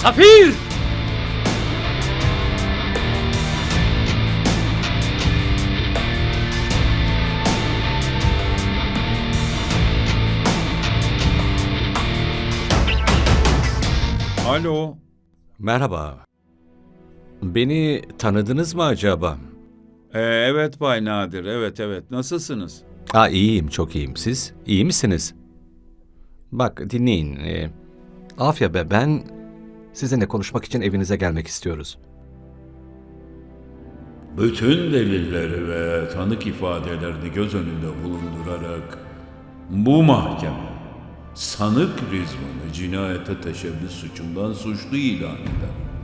Safir! Alo. Merhaba. Beni tanıdınız mı acaba? Ee, evet Bay Nadir, evet evet. Nasılsınız? Aa, iyiyim, çok iyiyim. Siz iyi misiniz? Bak dinleyin. Ee, Afya be ben sizinle konuşmak için evinize gelmek istiyoruz. Bütün delilleri ve tanık ifadelerini göz önünde bulundurarak bu mahkeme sanık Rizvan'ı cinayete teşebbüs suçundan suçlu ilan eder.